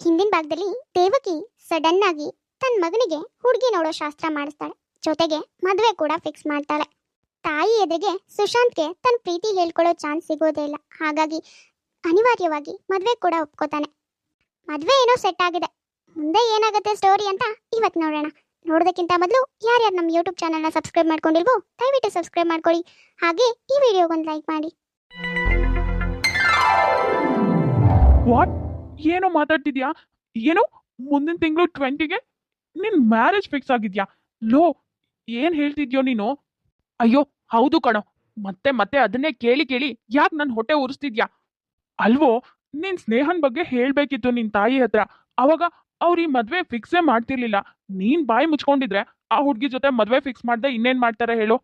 ಹಿಂದಿನ ಭಾಗದಲ್ಲಿ ದೇವಕಿ ಸಡನ್ ಆಗಿ ತನ್ನ ಮಗನಿಗೆ ಹುಡುಗಿ ನೋಡೋ ಶಾಸ್ತ್ರ ಮಾಡಿಸ್ತಾಳೆ. ಜೊತೆಗೆ ಮದುವೆ ಕೂಡ ಫಿಕ್ಸ್ ಮಾಡ್ತಾಳೆ. ತಾಯಿ ಎದುರಿಗೆ ಸುಶಾಂತ್ಗೆ ತನ್ನ ಪ್ರೀತಿ ಹೇಳ್ಕೊಳ್ಳೋ ಚಾನ್ಸ್ ಸಿಗೋದೇ ಇಲ್ಲ. ಹಾಗಾಗಿ ಅನಿವಾರ್ಯವಾಗಿ ಮದುವೆ ಕೂಡ ಒಪ್ಕೋತಾನೆ. ಮದುವೆ ಏನೋ ಸೆಟ್ ಆಗಿದೆ. ಮುಂದೆ ಏನಾಗುತ್ತೆ ಸ್ಟೋರಿ ಅಂತ ಇವತ್ತು ನೋಡೋಣ. ನೋಡೋದಕ್ಕಿಂತ ಮೊದಲು ಯಾರ್ಯಾರು ನಮ್ಮ ಯೂಟ್ಯೂಬ್ ಚಾನಲ್ನ ಸಬ್ಸ್ಕ್ರೈಬ್ ಮಾಡ್ಕೊಂಡಿಲ್ವೋ ದಯವಿಟ್ಟು ಸಬ್ಸ್ಕ್ರೈಬ್ ಮಾಡ್ಕೊಳ್ಳಿ. ಹಾಗೆ ಈ ವಿಡಿಯೋಗೊಂದು ಲೈಕ್ ಮಾಡಿ. ಏನೋ ಮಾತಾಡ್ತಿದ್ಯಾ? ಏನು ಮುಂದಿನ ತಿಂಗಳು ಟ್ವೆಂಟಿಗೆ ನಿನ್ ಮ್ಯಾರೇಜ್ ಫಿಕ್ಸ್ ಆಗಿದ್ಯಾ? ಲೋ, ಏನ್ ಹೇಳ್ತಿದ್ಯೋ ನೀನು? ಅಯ್ಯೋ, ಹೌದು ಕಣೋ. ಮತ್ತೆ ಮತ್ತೆ ಅದನ್ನೇ ಕೇಳಿ ಕೇಳಿ ಯಾಕೆ ನನ್ನ ಹೊಟ್ಟೆ ಉರಿಸ್ತಿದ್ಯಾ? ಅಲ್ವೋ, ನಿನ್ ಸ್ನೇಹನ್ ಬಗ್ಗೆ ಹೇಳ್ಬೇಕಿತ್ತು ನಿನ್ ತಾಯಿ ಹತ್ರ. ಅವಾಗ ಅವ್ರು ಈ ಮದ್ವೆ ಫಿಕ್ಸೇ ಮಾಡ್ತಿರ್ಲಿಲ್ಲ. ನೀನ್ ಬಾಯಿ ಮುಚ್ಕೊಂಡಿದ್ರೆ ಆ ಹುಡ್ಗಿ ಜೊತೆ ಮದ್ವೆ ಫಿಕ್ಸ್ ಮಾಡ್ದೆ ಇನ್ನೇನ್ ಮಾಡ್ತಾರೆ ಹೇಳು?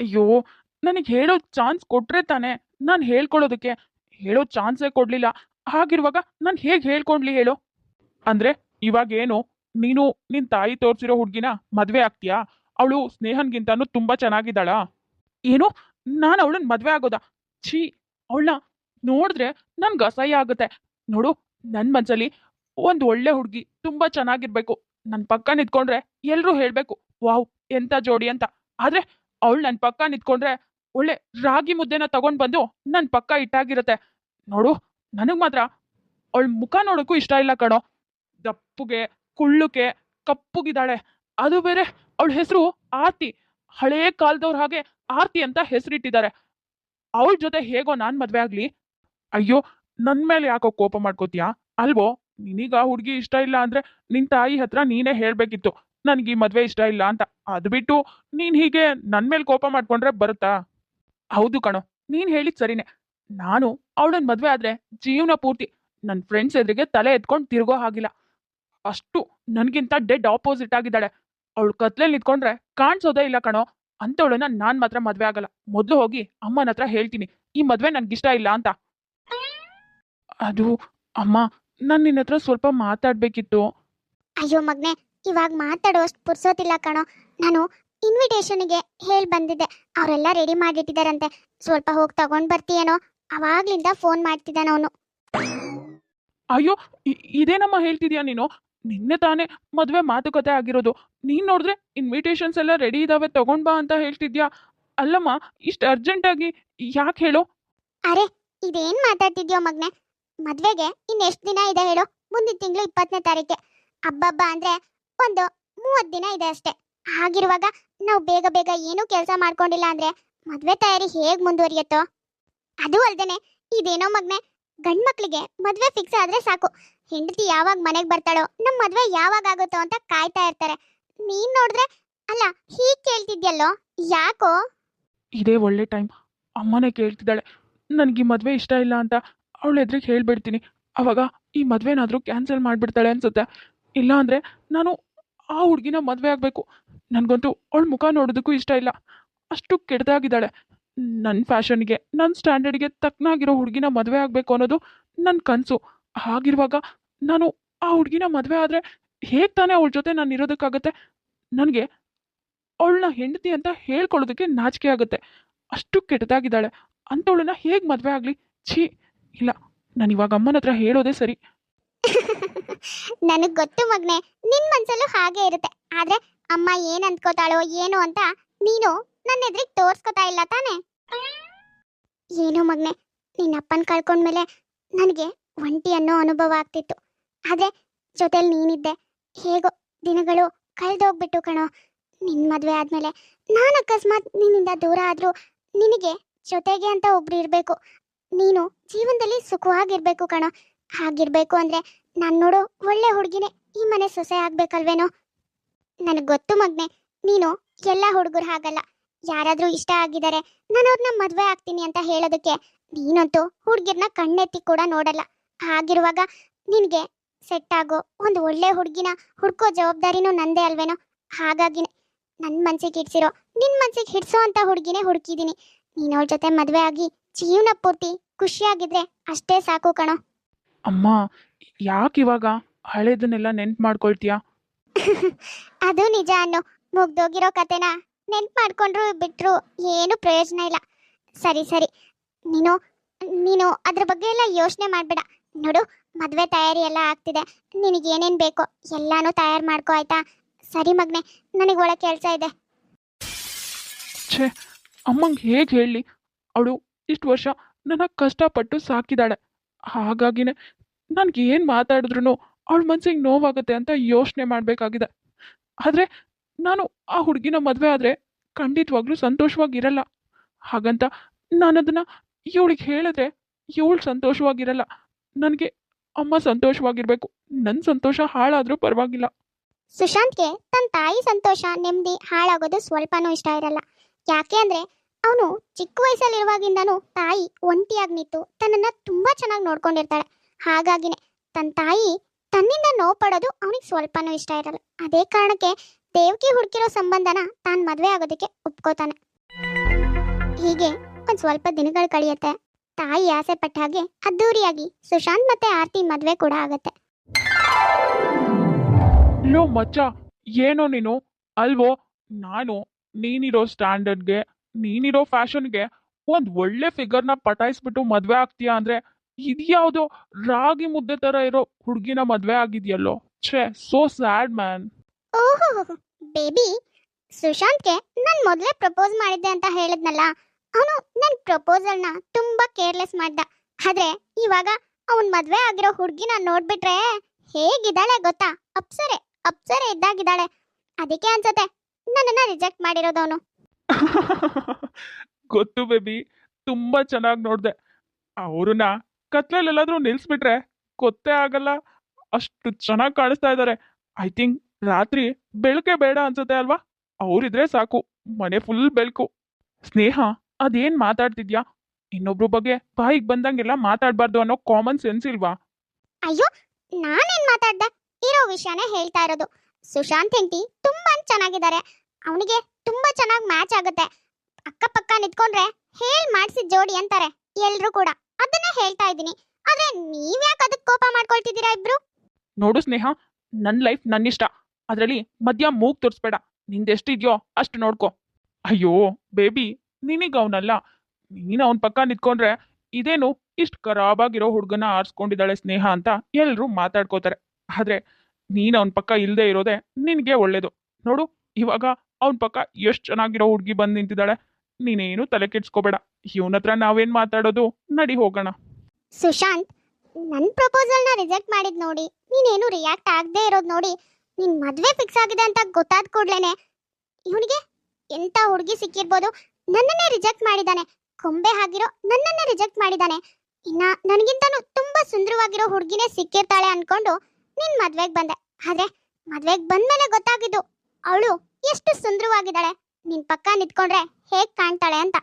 ಅಯ್ಯೋ, ನನಗೆ ಹೇಳೋ ಚಾನ್ಸ್ ಕೊಟ್ರೆ ತಾನೆ ನಾನು ಹೇಳ್ಕೊಳ್ಳೋದಕ್ಕೆ. ಹೇಳೋ ಚಾನ್ಸೇ ಕೊಡ್ಲಿಲ್ಲ. ಹಾಗಿರುವಾಗ ನಾನು ಹೇಗೆ ಹೇಳ್ಕೊಂಡ್ಲಿ ಹೇಳು? ಅಂದ್ರೆ ಇವಾಗೇನು ನೀನು ನಿನ್ ತಾಯಿ ತೋರಿಸಿರೋ ಹುಡ್ಗಿನ ಮದ್ವೆ ಆಗ್ತೀಯಾ? ಅವಳು ಸ್ನೇಹನ್ಗಿಂತಾನು ತುಂಬಾ ಚೆನ್ನಾಗಿದ್ದಾಳಾ? ಏನು? ನಾನು ಅವಳನ್ನ ಮದ್ವೆ ಆಗೋದಾ? ಛೀ, ಅವಳನ್ನ ನೋಡಿದ್ರೆ ನನ್ಗೆ ಅಸಹ್ಯ ಆಗುತ್ತೆ. ನೋಡು, ನನ್ ಮನ್ಸಲ್ಲಿ ಒಂದ್ ಒಳ್ಳೆ ಹುಡ್ಗಿ ತುಂಬಾ ಚೆನ್ನಾಗಿರ್ಬೇಕು. ನನ್ ಪಕ್ಕ ನಿಂತ್ಕೊಂಡ್ರೆ ಎಲ್ರೂ ಹೇಳ್ಬೇಕು, ವಾವ್, ಎಂತ ಜೋಡಿ ಅಂತ. ಆದ್ರೆ ಅವಳು ನನ್ ಪಕ್ಕ ನಿಂತ್ಕೊಂಡ್ರೆ ಒಳ್ಳೆ ರಾಗಿ ಮುದ್ದೆನ ತಗೊಂಡ್ ಬಂದು ನನ್ ಪಕ್ಕ ಇಟ್ಟಾಗಿರತ್ತೆ ನೋಡು ನನಗ್ ಮಾತ್ರ ಅವಳ ಮುಖ ನೋಡೋಕ್ಕೂ ಇಷ್ಟ ಇಲ್ಲ ಕಣೋ. ದಪ್ಪಗೆ ಕುಳ್ಳುಕೆ ಕಪ್ಪುಗಿದ್ದಾಳೆ. ಅದು ಬೇರೆ ಅವಳ ಹೆಸರು ಆರ್ತಿ. ಹಳೇ ಕಾಲದವ್ರ ಹಾಗೆ ಆರ್ತಿ ಅಂತ ಹೆಸರಿಟ್ಟಿದ್ದಾರೆ. ಅವಳ ಜೊತೆ ಹೇಗೋ ನಾನ್ ಮದ್ವೆ ಆಗ್ಲಿ. ಅಯ್ಯೋ, ನನ್ ಮೇಲೆ ಯಾಕೋ ಕೋಪ ಮಾಡ್ಕೋತೀಯಾ? ಅಲ್ವೋ, ನಿನಗ ಹುಡುಗಿ ಇಷ್ಟ ಇಲ್ಲ ಅಂದ್ರೆ ನಿನ್ ತಾಯಿ ಹತ್ರ ನೀನೇ ಹೇಳ್ಬೇಕಿತ್ತು. ನನ್ಗೆ ಈ ಮದ್ವೆ ಇಷ್ಟ ಇಲ್ಲ ಅಂತ. ಅದ್ ಬಿಟ್ಟು ನೀನ್ ಹೀಗೆ ನನ್ ಮೇಲೆ ಕೋಪ ಮಾಡ್ಕೊಂಡ್ರೆ ಬರುತ್ತಾ? ಹೌದು ಕಣೋ, ನೀನ್ ಹೇಳಿದ್ ಸರಿನೇ. ನಾನು ಅವಳನ್ನ ಮದುವೆ ಆದ್ರೆ ಜೀವನ ಪೂರ್ತಿ ನನ್ನ ಫ್ರೆಂಡ್ಸ್ ಎದುರಿಗೆ ತಲೆ ಎತ್ಕೊಂಡು ತಿರುಗೋ ಹಾಗಿಲ್ಲ. ಅಷ್ಟು ನನಗಿಂತ ಡೆಡ್ ಆಪೋಸಿಟ್ ಆಗಿದ್ದಾಳೆ. ಅವಳು ಕತ್ಲಲ್ಲಿ ನಿಂತ್ಕೊಂಡ್ರೆ ಕಾಣಿಸೋದೇ ಇಲ್ಲ ಕಣೋ. ಅಂತವಳನ್ನ ನಾನ್ ಮಾತ್ರ ಮದ್ವೆ ಆಗಲ್ಲ. ಮೊದಲು ಹೋಗಿ ಅಮ್ಮನ ಹತ್ರ ಹೇಳ್ತೀನಿ. ಈ ಮದ್ವೆ ನನ್ಗಿಷ್ಟ ಇಲ್ಲ ಅಂತ. ಅದು ಅಮ್ಮ, ನಾನು ನಿನ್ನ ಹತ್ರ ಸ್ವಲ್ಪ ಮಾತಾಡ್ಬೇಕಿತ್ತು. ಅಯ್ಯೋ ಮಗ್ನೆ, ಇವಾಗ ಮಾತಾಡೋಷ್ಟು ಪುರ್ಸೋತಿಲ್ಲ ಕಣೋ. ನಾನು ಇನ್ವಿಟೇಷನ್ಗೆ ಹೇಳಿ ಬಂದಿದ್ದೆ. ಅವರೆಲ್ಲ ರೆಡಿ ಮಾಡಿಟ್ಟಿದ್ದಾರಂತೆ. ಸ್ವಲ್ಪ ಹೋಗಿ ತಗೊಂಡ್ ಬರ್ತೀಯೇನೋ? ಅವಾಗ್ಲಿಂದ ಫೋನ್ ಮಾಡ್ತಿದ್ದಾನ ಅವನು. ಅಯ್ಯೋ ಇ- ಇದೇನಮ್ಮ ಹೇಳ್ತಿದ್ಯಾ ನೀನು? ನಿನ್ನೆ ತಾನೇ ಮದುವೆ ಮಾತುಕತೆ ಆಗಿರೋದು. ನೀನ್ ನೋಡಿದ್ರೆ ಇನ್ವಿಟೇಷನ್ಸ್ ಎಲ್ಲ ರೆಡಿ ಇದಾವೆ ತಗೊಂಡ್ ಬಾ ಅಂತ ಹೇಳ್ತಿದ್ಯಾ? ಅಲ್ಲಮ್ಮ ಇಷ್ಟು ಅರ್ಜೆಂಟಾಗಿ ಯಾಕೆ ಹೇಳು? ಅರೆ ಇದೇನ್ ಮಾತಾಡ್ತಿದ್ಯೋ ಮಗ್ನೆ? ಮದ್ವೆಗೆ ಇನ್ನೆಷ್ಟು ದಿನ ಇದೆ ಹೇಳು? ಮುಂದಿನ ತಿಂಗಳು ಇಪ್ಪತ್ತನೇ ತಾರೀಕೆ ಹಬ್ಬಬ್ಬ ಅಂದ್ರೆ ಒಂದು ಮೂವತ್ತು ದಿನ ಇದೆ ಅಷ್ಟೇ. ಹಾಗಿರುವಾಗ ನಾವು ಬೇಗ ಬೇಗ ಏನೂ ಕೆಲಸ ಮಾಡ್ಕೊಂಡಿಲ್ಲ ಅಂದ್ರೆ ಮದ್ವೆ ತಯಾರಿ ಹೇಗ್ ಮುಂದುವರಿಯುತ್ತೋ? ಅದು ಅಲ್ದೇನೆ, ಇದೇನೋ ಮಗ್ನೆ ಗಂಡ್ ಮಕ್ಳಿಗೆ ಮದ್ವೆ ಫಿಕ್ಸ್ ಆದ್ರೆ ಸಾಕು. ಹೆಂಡತಿ ಯಾವಾಗ ಮನೆಗೆ ಬರ್ತಾಳೋ, ನಮ್ ಮದ್ವೆ ಯಾವಾಗ ಆಗುತ್ತೋ ಅಂತ ಕಾಯ್ತಾ ಇರ್ತಾರೆ. ನೀನ್ ನೋಡಿದ್ರೆ, ಅಲ್ಲ, ಹೀಗ್ ಕೇಳ್ತಿದ್ಯಲ್ಲೋ, ಯಾಕೋ? ಇದೇ ಒಳ್ಳೆ ಟೈಮ್ ಅಮ್ಮನೇ ಕೇಳ್ತಿದ್ದಾಳೆ, ನನಗೆ ಈ ಮದುವೆ ಇಷ್ಟ ಇಲ್ಲ ಅಂತ. ಅವಳ ಎದುರಿಗೆ ಹೇಳ್ಬಿಡ್ತೀನಿ. ಅವಾಗ ಈ ಮದುವೆನಾದರೂ ಕ್ಯಾನ್ಸಲ್ ಮಾಡಿಬಿಡ್ತಾಳೆ ಅನ್ಸುತ್ತೆ. ಇಲ್ಲ ಅಂದರೆ ನಾನು ಆ ಹುಡುಗಿನ ಮದುವೆ ಆಗಬೇಕು. ನನಗಂತೂ ಅವಳ ಮುಖ ನೋಡೋದಕ್ಕೂ ಇಷ್ಟ ಇಲ್ಲ. ಅಷ್ಟು ಕೆಟ್ಟದಾಗಿದ್ದಾಳೆ ನನ್ನ ಫ್ಯಾಷನ್ಗೆ ನನ್ನ ಸ್ಟ್ಯಾಂಡರ್ಡ್ಗೆ ತಕ್ಕನಾಗಿರೋ ಹುಡುಗಿನ ಮದುವೆ ಆಗಬೇಕು ಅನ್ನೋದು ನನ್ನ ಕನಸು. ಹಾಗಿರುವಾಗ ನಾನು ಆ ಹುಡುಗಿನ ಮದುವೆ ಆದರೆ ಹೇಗೆ ತಾನೇ ಅವಳ ಜೊತೆ ನಾನು ಇರೋದಕ್ಕಾಗತ್ತೆ? ನನಗೆ ಅವಳನ್ನ ಹೆಂಡತಿ ಅಂತ ಹೇಳ್ಕೊಳ್ಳೋದಕ್ಕೆ ನಾಚಿಕೆ ಆಗುತ್ತೆ. ಅಷ್ಟು ಕೆಟ್ಟದಾಗಿದ್ದಾಳೆ. ಅಂಥವಳನ್ನ ಹೇಗೆ ಮದುವೆ ಆಗಲಿ? ಛೀ, ಇಲ್ಲ, ನಾನು ಇವಾಗ ಅಮ್ಮನ ಹತ್ರ ಹೇಳೋದೇ ಸರಿ. ನನಗೆ ಗೊತ್ತು ಮಗ್ನೆ, ನಿನ್ ಮನ್ಸಲ್ಲೂ ಹಾಗೆ ಇರುತ್ತೆ. ಆದ್ರೆ ಅಮ್ಮ ಏನು ಅಂದ್ಕೋತಾಳೋ, ಏನು ಅಂತ ನೀನು ನನ್ನ ಎದುರಿಗೆ ತೋರ್ಸ್ಕೊತಾ ಇಲ್ಲ ತಾನೆ? ಏನೋ ಮಗ್ನೆ, ನಿನ್ನ ಅಪ್ಪನ್ ಕಳ್ಕೊಂಡ್ಮೇಲೆ ನನಗೆ ಒಂಟಿ ಅನ್ನೋ ಅನುಭವ ಆಗ್ತಿತ್ತು. ಆದ್ರೆ ಜೊತೆಲಿ ನೀನಿದ್ದೆ. ಹೇಗೋ ದಿನಗಳು ಕಳೆದೋಗ್ಬಿಟ್ಟು ಕಣೋ. ನಿನ್ ಮದ್ವೆ ಆದ್ಮೇಲೆ ನಾನು ಅಕಸ್ಮಾತ್ ನಿನ್ನಿಂದ ದೂರ ಆದ್ರೂ ನಿನಗೆ ಜೊತೆಗೆ ಅಂತ ಒಬ್ರು ಇರ್ಬೇಕು. ನೀನು ಜೀವನದಲ್ಲಿ ಸುಖವಾಗಿರ್ಬೇಕು ಕಣೋ. ಹಾಗಿರ್ಬೇಕು ಅಂದ್ರೆ ನಾನ್ ನೋಡು ಒಳ್ಳೆ ಹುಡುಗಿನೇ ಈ ಮನೆ ಸೊಸೆ ಆಗ್ಬೇಕಲ್ವೇನೋ? ನನಗ್ ಗೊತ್ತು ಮಗ್ನೆ, ನೀನು ಎಲ್ಲ ಹುಡುಗರು ಹಾಗಲ್ಲ. ಯಾರಾದ್ರೂ ಇಷ್ಟ ಆಗಿದ್ದಾರೆ ನಾನು ಅವ್ರನ್ನ ಮದ್ವೆ ಆಗ್ತೀನಿ ಅಂತ ಹೇಳೋದಕ್ಕೆ ನೀನಂತೂ ಹುಡುಗಿರ್ನ ಕಣ್ಣೆತ್ತಿ ಕೂಡ ನೋಡಲ್ಲ. ಹಾಗಿರುವಾಗ ನಿನ್ಗೆ ಸೆಟ್ ಆಗೋ ಒಂದು ಒಳ್ಳೆ ಹುಡುಗಿನ ಹುಡ್ಕೋ ಜವಾಬ್ದಾರಿನೂ ನಂದೇ ಅಲ್ವೇನೋ? ಹಾಗಾಗಿ ನನ್ನ ಮನ್ಸಿಗೆ ಹಿಡ್ಸಿರೋ ನಿನ್ ಮನ್ಸಿಗೆ ಹಿಡ್ಸೋ ಅಂತ ಹುಡುಗಿನೇ ಹುಡುಕಿದ್ದೀನಿ ನೀನ್ ಅವಳ ಜೊತೆ ಮದುವೆ ಆಗಿ ಜೀವನ ಪೂರ್ತಿ ಖುಷಿಯಾಗಿದ್ರೆ ಅಷ್ಟೇ ಸಾಕು ಕಣೋ. ಅಮ್ಮ ಯಾಕೆ ಇವಾಗ ಹಳೇದನ್ನೆಲ್ಲ ನೆನ್ಪು ಮಾಡ್ಕೊಳ್ತೀಯಾ? ಅದು ನಿಜ ಅನ್ನೋ ಮುಗ್ದೋಗಿರೋ ಕತೆನ? ನೆನ್ಪು ಮಾಡ್ಕೊಂಡ್ರು ಬಿಟ್ರು ಏನು ಪ್ರಯೋಜನ ಇಲ್ಲ. ಸರಿ ಸರಿ. ನೀನು ನೀನು ಅದ್ರ ಬಗ್ಗೆ ಎಲ್ಲ ಯೋಚನೆ ಮಾಡಬೇಡ. ನೋಡು, ಮದುವೆ ತಯಾರಿ ಎಲ್ಲ ಆಗ್ತಿದೆ. ನಿನಗೆ ಏನೇನ್ ಬೇಕೋ ಎಲ್ಲಾನು ತಯಾರು ಮಾಡ್ಕೋ, ಆಯ್ತಾ? ಸರಿ ಮಗ್ನೆ, ನನಗೆ ಒಳ ಕೆಲಸ ಇದೆ. ಛೇ, ಅಮ್ಮಂಗೆ ಹೇಗೆ ಹೇಳಿ? ಅವಳು ಇಷ್ಟು ವರ್ಷ ನನ್ನ ಕಷ್ಟಪಟ್ಟು ಸಾಕಿದಾಳೆ. ಹಾಗಾಗಿನೇ ನನಗೆ ಏನು ಮಾತಾಡಿದ್ರು ಅವಳ ಮನ್ಸಿಗೆ ನೋವಾಗುತ್ತೆ ಅಂತ ಯೋಚನೆ ಮಾಡಬೇಕಾಗಿದೆ. ಆದರೆ ನಾನು ಆ ಹುಡುಗಿನ ಮದುವೆ ಆದರೆ ಖಂಡಿತವಾಗ್ಲೂ ಸಂತೋಷವಾಗಿರಲ್ಲ. ಹಾಗಂತ ನಾನು ಅದನ್ನು ಇವಳಿಗೆ ಹೇಳಿದ್ರೆ ಇವಳು ಸಂತೋಷವಾಗಿರಲ್ಲ. ನನಗೆ ಅಮ್ಮ ಸಂತೋಷವಾಗಿರಬೇಕು. ನನ್ನ ಸಂತೋಷ ಹಾಳಾದರೂ ಪರವಾಗಿಲ್ಲ. ಸುಶಾಂತ್ಗೆ ತನ್ನ ತಾಯಿ ಸಂತೋಷ ನೆಮ್ಮದಿ ಹಾಳಾಗೋದು ಸ್ವಲ್ಪನೂ ಇಷ್ಟ ಇರಲ್ಲ. ಯಾಕೆ ಅಂದರೆ ಅವನು ಚಿಕ್ಕ ವಯಸ್ಸಲ್ಲಿರುವಾಗಿಂದನೂ ತಾಯಿ ಒಂಟಿಯಾಗಿ ನಿಂತು ತನ್ನನ್ನು ತುಂಬ ಚೆನ್ನಾಗಿ ನೋಡ್ಕೊಂಡಿರ್ತಾಳೆ. ಹಾಗಾಗಿನೇ ತನ್ನ ತಾಯಿ ತನ್ನಿಂದ ನೋವು ಪಡೋದು ಅವನಿಗೆ ಸ್ವಲ್ಪನೂ ಇಷ್ಟ ಇರಲ್ಲ. ಅದೇ ಕಾರಣಕ್ಕೆ ದೇವಕಿ ಹುಡುಕಿರೋ ಸಂಬಂಧನ ತಾನು ಮದುವೆ ಆಗೋದಕ್ಕೆ ಒಪ್ಕೋತಾನೆ. ಹೀಗೆ ಒಂದ್ ಸ್ವಲ್ಪ ದಿನಗಳು ಕಳೆಯುತ್ತೆ. ತಾಯಿ ಆಸೆ ಪಟ್ಟ ಹಾಗೆ ಅದ್ದೂರಿಯಾಗಿ ಸುಶಾಂತ್ ಮತ್ತೆ ಆರ್ತಿ ಮದುವೆ ಕೂಡ ಆಗತ್ತೆ. ಲೋ ಮಚ್ಚ, ಏನೋ ನೀನು? ಅಲ್ವೋ? ನಾನು ನೀನಿರೋ ಸ್ಟ್ಯಾಂಡರ್ಡ್ಗೆ, ನೀನಿರೋ ಫ್ಯಾಷನ್ಗೆ ಒಂದ್ ಒಳ್ಳೆ ಫಿಗರ್ನ ಪಟಾಯಿಸ್ಬಿಟ್ಟು ಮದ್ವೆ ಆಗ್ತೀಯಾ ಅಂದ್ರೆ ಇದ್ಯಾವುದೋ ರಾಗಿ ಮುದ್ದೆ ತರ ಇರೋ ಹುಡುಗಿನ ಮದ್ವೆ ಆಗಿದ್ಯಲ್ಲೋ? ಛೇ, ಸೋ ಸ್ಯಾಡ್ ಮ್ಯಾನ್. ಓಹೋ, ಬೇಬಿ, ಸುಶಾಂತ್ಗೆ ನಾನು ಮೊದಲೇ ಪ್ರಪೋಸ್ ಮಾಡಿದ್ದೆ ಅಂತ ಹೇಳಿದ್ನಲ್ಲ, ಅವನು ನನ್ನ ಪ್ರಪೋಸಲ್ನ ತುಂಬಾ ಕೇರ್ಲೆಸ್ ಮಾಡ್ದ. ಆದ್ರೆ ಇವಾಗ ಅವನ್ ಮದ್ವೆ ಆಗಿರೋ ಹುಡುಗಿನ ನೋಡ್ಬಿಟ್ರೆ ಹೇಗಿದ್ದಾಳೆ ಗೊತ್ತಾ? ಅಪ್ಸರೆ ಅಪ್ಸರೆ ಇದ್ದಾಗಿದ್ದಾಳೆ. ಅದಕ್ಕೆ ಅನ್ಸತ್ತೆ ನನ್ನನ್ನ ರಿಜೆಕ್ಟ್ ಮಾಡಿರೋದು ಅವನು. ಗೊತ್ತು ಬೇಬಿ, ತುಂಬಾ ಚೆನ್ನಾಗಿ ನೋಡ್ದೆ. ಅವ್ರನ್ನ ಕತ್ಲಲ್ಲೆಲ್ಲಾದ್ರೂ ನಿಲ್ಸ್ಬಿಟ್ರೆ ಗೊತ್ತೇ ಆಗಲ್ಲ. ಅಷ್ಟು ಚೆನ್ನಾಗಿ ಕಾಣಿಸ್ತಾ ಇದ್ದಾರೆ ಐ ಥಿಂಕ್ ರಾತ್ರಿ ಬೆಳಕೆ ಬೇಡ ಅನ್ಸುತ್ತೆ ಅಲ್ವಾ? ಅವ್ರಿದ್ರೆ ಸಾಕು ಮನೆ ಫುಲ್ ಬೆಳಕು. ಸ್ನೇಹ ಅದೇನ್ ಮಾತಾಡ್ತಿದ್ಯಾ? ಇನ್ನೊಬ್ರು ಬಗ್ಗೆ ಬಾಯಿಗೆ ಬಂದಂಗೆಲ್ಲ ಮಾತಾಡ್ಬಾರ್ದು ಅನ್ನೋ ಕಾಮನ್ ಸೆನ್ಸ್ ಇಲ್ವಾ? ಅಯ್ಯೋ ನಾನೇನ್ ಮಾತಾಡ್ದೆ? ಇರೋ ವಿಷಯನೇ ಹೇಳ್ತಾ ಇರೋದು. ಸುಶಾಂತ್ ಹೆಂಡತಿ ತುಂಬಾ ಚೆನ್ನಾಗಿದ್ದಾರೆ. ಅವನಿಗೆ ತುಂಬಾ ಚೆನ್ನಾಗಿ ಮ್ಯಾಚ್ ಆಗುತ್ತೆ. ಅಕ್ಕಪಕ್ಕ ನಿಂತ್ಕೊಂಡ್ರೆ ಹೇಳ್ ಮಾಡ್ಸಿದ್ ಜೋಡಿ ಅಂತಾರೆ ಎಲ್ರು ಕೂಡ. ಅದನ್ನ ಹೇಳ್ತಾ ಇದ್ದೀನಿ. ಆದ್ರೆ ನೀವ್ಯಾಕೆ ಅದಕ್ಕೆ ಕೋಪ ಮಾಡ್ಕೊಳ್ತಿದ್ದೀರಾ ಇಬ್ರು? ನೋಡು ಸ್ನೇಹ ನನ್ನ ಲೈಫ್ ನನ್ನಿಷ್ಟ. ಅದರಲ್ಲಿ ಮಧ್ಯ ಮೂಗ್ ತೋರಿಸ್ಬೇಡ. ನಿಂದೆಷ್ಟಿದ್ಯೋ ಅಷ್ಟು ನೋಡ್ಕೊ. ಅಯ್ಯೋ, ಬೇಬಿ, ನಿನಗೆ ಅವನಲ್ಲ. ನೀನು ಅವನ ಪಕ್ಕ ನಿಂತ್ಕೊಂಡ್ರೆ ಇದೇನು ಇಷ್ಟು ಖರಾಬಾಗಿರೋ ಹುಡುಗನ ಆರಿಸ್ಕೊಂಡಿದ್ದಾಳೆ ಸ್ನೇಹ ಅಂತ ಎಲ್ಲರೂ ಮಾತಾಡ್ಕೋತಾರೆ. ಆದ್ರೆ ನೀನು ಅವನ ಪಕ್ಕ ಇಲ್ಲದೆ ಇರೋದೇ ನಿನಗೆ ಒಳ್ಳೇದು. ನೋಡು, ಇವಾಗ ಅವನ ಪಕ್ಕ ಎಷ್ಟು ಚೆನ್ನಾಗಿರೋ ಹುಡುಗಿ ಬಂದು ನಿಂತಿದ್ದಾಳೆ. ನೀನೇನು ತಲೆ ಕೆಡ್ಸ್ಕೋಬೇಡ. ಇವನ ಹತ್ರ ನಾವೇನ್ ಮಾತಾಡೋದು? ನಡಿ ಹೋಗೋಣ. ಸುಶಾಂತ್ ನನ್ನ ಪ್ರಪೋಸಲ್ನ ರಿಜೆಕ್ಟ್ ಮಾಡಿದ್ ನೋಡಿ. ನೀನೇನು ರಿಯಾಕ್ಟ್ ಆಗದೆ ಇರೋದು ನೋಡಿ. ನಿನ್ ಮದ್ವೆ ಫಿಕ್ಸ್ ಆಗಿದೆ ಅಂತ ಗೊತ್ತಾದ ಕೂಡ್ಲೇನೆ ಇವನಿಗೆ ಎಂತ ಹುಡುಗಿ ಸಿಕ್ಕಿರ್ಬೋದು ನನ್ನನ್ನೇ ರಿಜೆಕ್ಟ್ ಮಾಡಿದಾನೆ. ಕೊಂಬೆ ಆಗಿರೋ ನನ್ನನ್ನೇ ರಿಜೆಕ್ಟ್ ಮಾಡಿದಾನೆ. ಇನ್ನ ನನಗಿಂತನೂ ತುಂಬಾ ಸುಂದರವಾಗಿರೋ ಹುಡುಗಿನೇ ಸಿಕ್ಕಿರ್ತಾಳೆ ಅನ್ಕೊಂಡು ನಿನ್ ಮದ್ವೆಗ್ ಬಂದೆ. ಆದ್ರೆ ಮದ್ವೆಗ್ ಬಂದ್ಮೇಲೆ ಗೊತ್ತಾಗಿದ್ದು ಅವಳು ಎಷ್ಟು ಸುಂದರವಾಗಿದ್ದಾಳೆ. ನಿನ್ ಪಕ್ಕ ನಿಂತ್ಕೊಂಡ್ರೆ ಹೇಗ್ ಕಾಣ್ತಾಳೆ ಅಂತ.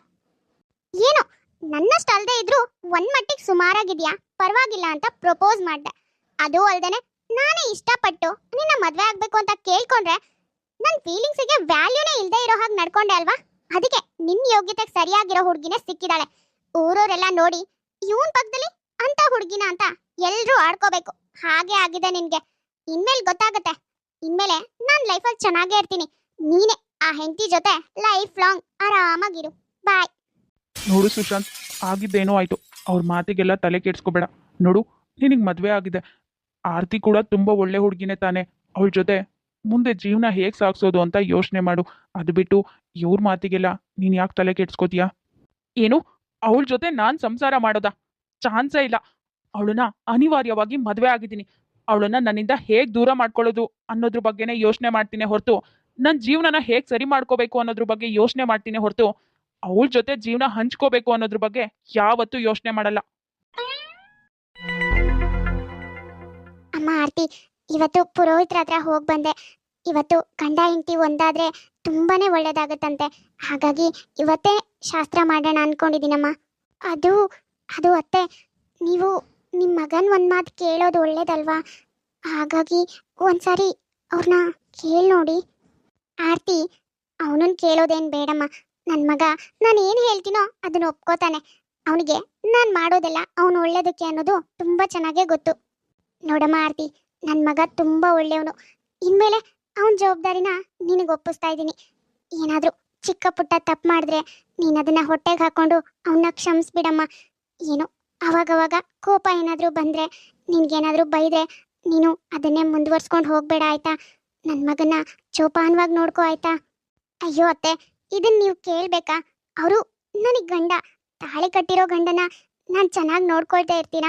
ಏನು, ನನ್ನಷ್ಟು ಅಲ್ದೇ ಇದ್ರು ಒಂದ್ ಮಟ್ಟಿಗೆ ಸುಮಾರಾಗಿದ್ಯಾ? ಪರವಾಗಿಲ್ಲ ಅಂತ ಪ್ರಪೋಸ್ ಮಾಡ್ದೆ. ಅದು ಅಲ್ದೇನೆ ನಾನೇ ಇಷ್ಟಪಟ್ಟು ನಿನ್ನ ಮದ್ವೆ ಆಗ್ಬೇಕು ಅಂತ ಕೇಳ್ಕೊಂಡ್ರೆ ನನ್ ಫೀಲಿಂಗ್ಸಿಗೆ ವ್ಯಾಲ್ಯೂನೇ ಇಲ್ದೇ ಇರೋ ಹಾಗೆ ನಡ್ಕೊಂಡೆ ಅಲ್ವಾ? ಅದಕ್ಕೆ ನಿನ್ನ ಯೋಗ್ಯತೆಗೆ ಸರಿಯಾಗಿರೋ ಹುಡುಗಿನೇ ಸಿಕ್ಕಿದಾಳೆ. ಊರವರೆಲ್ಲ ನೋಡಿ, ಇವನ್ ಪಕ್ಕದಲ್ಲಿ ಅಂತ ಹುಡುಗಿನ ಅಂತ ಎಲ್ರೂ ಆಡ್ಕೋಬೇಕು. ಹಾಗೆ ಆಗಿದೆ ನಿನ್ಗೆ. ಇನ್ಮೇಲೆ ಗೊತ್ತಾಗುತ್ತೆ. ಇನ್ಮೇಲೆ ನಾನ್ ಲೈಫಲ್ಲಿ ಚೆನ್ನಾಗೇ ಇರ್ತೀನಿ. ನೀನೇ ಆ ಹೆಂಡತಿ ಜೊತೆ ಲೈಫ್ ಲಾಂಗ್ ಆರಾಮಾಗಿರು. ಬಾಯ್ ನೋಡು ಸುಶಾಂತ್, ಆಗಿದ್ದೇನೋ ಆಯ್ತು. ಅವ್ರ ಮಾತಿಗೆಲ್ಲ ತಲೆ ಕೆಡ್ಸ್ಕೋಬೇಡ. ನೋಡು, ನಿನಗೆ ಮದುವೆ ಆಗಿದೆ. ಆರ್ತಿ ಕೂಡ ತುಂಬ ಒಳ್ಳೆ ಹುಡುಗಿನೇ ತಾನೆ. ಅವಳ ಜೊತೆ ಮುಂದೆ ಜೀವನ ಹೇಗೆ ಸಾಗಿಸೋದು ಅಂತ ಯೋಚನೆ ಮಾಡು. ಅದು ಬಿಟ್ಟು ಇವ್ರ ಮಾತಿಗೆಲ್ಲ ನೀನು ಯಾಕೆ ತಲೆ ಕೆಡ್ಸ್ಕೋತೀಯ? ಏನು? ಅವಳ ಜೊತೆ ನಾನು ಸಂಸಾರ ಮಾಡೋದಾ? ಚಾನ್ಸೇ ಇಲ್ಲ. ಅವಳನ್ನ ಅನಿವಾರ್ಯವಾಗಿ ಮದುವೆ ಆಗಿದ್ದೀನಿ. ಅವಳನ್ನ ನನ್ನಿಂದ ಹೇಗೆ ದೂರ ಮಾಡ್ಕೊಳ್ಳೋದು ಅನ್ನೋದ್ರ ಬಗ್ಗೆನೇ ಯೋಚನೆ ಮಾಡ್ತೀನಿ ಹೊರತು. ನನ್ನ ಜೀವನನ ಹೇಗೆ ಸರಿ ಮಾಡ್ಕೋಬೇಕು ಅನ್ನೋದ್ರ ಬಗ್ಗೆ ಯೋಚನೆ ಮಾಡ್ತೀನಿ ಹೊರತು. ಅವಳ ಜೊತೆ ಜೀವನ ಹಂಚ್ಕೋಬೇಕು ಅನ್ನೋದ್ರ ಬಗ್ಗೆ ಯಾವತ್ತೂ ಯೋಚನೆ ಮಾಡಲ್ಲ. ಅಮ್ಮ ಆರ್ತಿ ಇವತ್ತು ಪುರೋಹಿತರ ಹತ್ರ ಹೋಗಿ ಬಂದೆ. ಇವತ್ತು ಗಂಡ ಹೆಂಡತಿ ಒಂದಾದ್ರೆ ತುಂಬಾನೇ ಒಳ್ಳೇದಾಗತ್ತಂತೆ. ಹಾಗಾಗಿ ಇವತ್ತೇ ಶಾಸ್ತ್ರ ಮಾಡೋಣ ಅನ್ಕೊಂಡಿದ್ದೀನಮ್ಮ. ಅದು ಅದು ಅತ್ತೆ, ನೀವು ನಿಮ್ಮ ಮಗನ್ ಒಂದ್ ಮಾತು ಕೇಳೋದು ಒಳ್ಳೇದಲ್ವಾ? ಹಾಗಾಗಿ ಒಂದ್ಸಾರಿ ಅವ್ರನ್ನ ಕೇಳಿ ನೋಡಿ. ಆರ್ತಿ ಅವನನ್ನ ಕೇಳೋದೇನು ಬೇಡಮ್ಮ. ನನ್ನ ಮಗ ನಾನು ಏನು ಹೇಳ್ತೀನೋ ಅದನ್ನ ಒಪ್ಕೋತಾನೆ. ಅವನಿಗೆ ನಾನು ಮಾಡೋದೆಲ್ಲ ಅವನು ಒಳ್ಳೇದಕ್ಕೆ ಅನ್ನೋದು ತುಂಬ ಚೆನ್ನಾಗೇ ಗೊತ್ತು. ನೋಡಮ್ಮ ಆರ್ತಿ ನನ್ನ ಮಗ ತುಂಬ ಒಳ್ಳೆಯವನು. ಇನ್ಮೇಲೆ ಅವನ ಜವಾಬ್ದಾರಿನ ನಿನಗೆ ಒಪ್ಪಿಸ್ತಾ ಇದ್ದೀನಿ. ಏನಾದರೂ ಚಿಕ್ಕ ಪುಟ್ಟ ತಪ್ಪು ಮಾಡಿದ್ರೆ ನೀನು ಅದನ್ನು ಹೊಟ್ಟೆಗೆ ಹಾಕ್ಕೊಂಡು ಅವನ್ನ ಕ್ಷಮಿಸ್ಬಿಡಮ್ಮ. ಏನು, ಅವಾಗವಾಗ ಕೋಪ ಏನಾದರೂ ಬಂದರೆ, ನಿನಗೇನಾದರೂ ಬೈದ್ರೆ ನೀನು ಅದನ್ನೇ ಮುಂದುವರ್ಸ್ಕೊಂಡು ಹೋಗ್ಬೇಡ ಆಯ್ತಾ? ನನ್ನ ಮಗನ ಜೋಪಾನವಾಗಿ ನೋಡ್ಕೋ ಆಯ್ತಾ? ಅಯ್ಯೋ ಅತ್ತೆ ಇದನ್ನ ನೀವು ಕೇಳಬೇಕಾ? ಅವರು ನನಗೆ ಗಂಡ. ತಾಳಿ ಕಟ್ಟಿರೋ ಗಂಡನ ನಾನು ಚೆನ್ನಾಗಿ ನೋಡ್ಕೊಳ್ತಾ ಇರ್ತೀನ?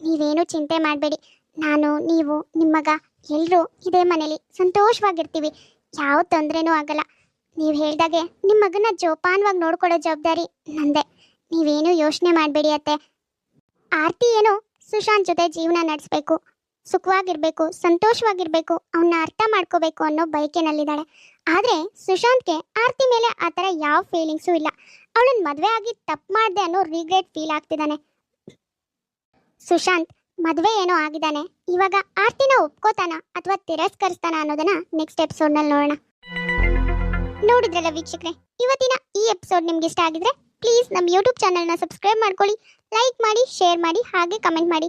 ನೀವೇನು ಚಿಂತೆ ಮಾಡಬೇಡಿ. ನಾನು, ನೀವು ನಿಮ್ಮ ಮಗ ಎಲ್ಲರೂ ಇದೇ ಮನೇಲಿ ಸಂತೋಷವಾಗಿರ್ತೀವಿ. ಯಾವ ತೊಂದರೆನೂ ಆಗಲ್ಲ. ನೀವು ಹೇಳ್ದಾಗೆ ನಿಮ್ಮ ಮಗನ ಜೋಪಾನವಾಗಿ ನೋಡ್ಕೊಳ್ಳೋ ಜವಾಬ್ದಾರಿ ನಂದೆ. ನೀವೇನು ಯೋಚನೆ ಮಾಡಬೇಡಿ ಅತ್ತೆ. ಆರ್ತಿ ಏನು ಸುಶಾಂತ್ ಜೊತೆ ಜೀವನ ನಡೆಸಬೇಕು. ಸುಖವಾಗಿರ್ಬೇಕು, ಸಂತೋಷವಾಗಿರ್ಬೇಕು ಅವನ್ನ ಅರ್ಥ ಮಾಡ್ಕೋಬೇಕು ಅನ್ನೋ ಬಯಕೆನಲ್ಲಿದ್ದಾಳೆ. ಆದರೆ ಸುಶಾಂತ್ಗೆ ಆರ್ತಿ ಮೇಲೆ ಆ ಥರ ಯಾವ ಫೀಲಿಂಗ್ಸು ಇಲ್ಲ. ಅವಳನ್ನ ಮದುವೆ ಆಗಿ ತಪ್ಪು ಮಾಡಿದೆ ಅನ್ನೋ ರಿಗ್ರೆಟ್ ಫೀಲ್ ಆಗ್ತಿದ್ದಾನೆ. ಸುಶಾಂತ್ ಮದುವೆ ಏನೋ ಆಗಿದ್ದಾನೆ. ಇವಾಗ ಆರ್ತಿನ ಒಪ್ಕೋತಾನ ಅಥವಾ ತಿರಸ್ಕರಿಸ್ತಾನ ಅನ್ನೋದನ್ನ ನೆಕ್ಸ್ಟ್ ಎಪಿಸೋಡ್ನಲ್ಲಿ ನೋಡೋಣ. ನೋಡಿದ್ರಲ್ಲ ವೀಕ್ಷಕರೇ, ಇವತ್ತಿನ ಈ ಎಪಿಸೋಡ್ ನಿಮ್ಗೆ ಇಷ್ಟ ಆಗಿದ್ರೆ ಪ್ಲೀಸ್ ನಮ್ಮ ಯೂಟ್ಯೂಬ್ ಚಾನಲ್ನ ಸಬ್ಸ್ಕ್ರೈಬ್ ಮಾಡ್ಕೊಳ್ಳಿ ಲೈಕ್ ಮಾಡಿ ಶೇರ್ ಮಾಡಿ, ಹಾಗೆ ಕಮೆಂಟ್ ಮಾಡಿ.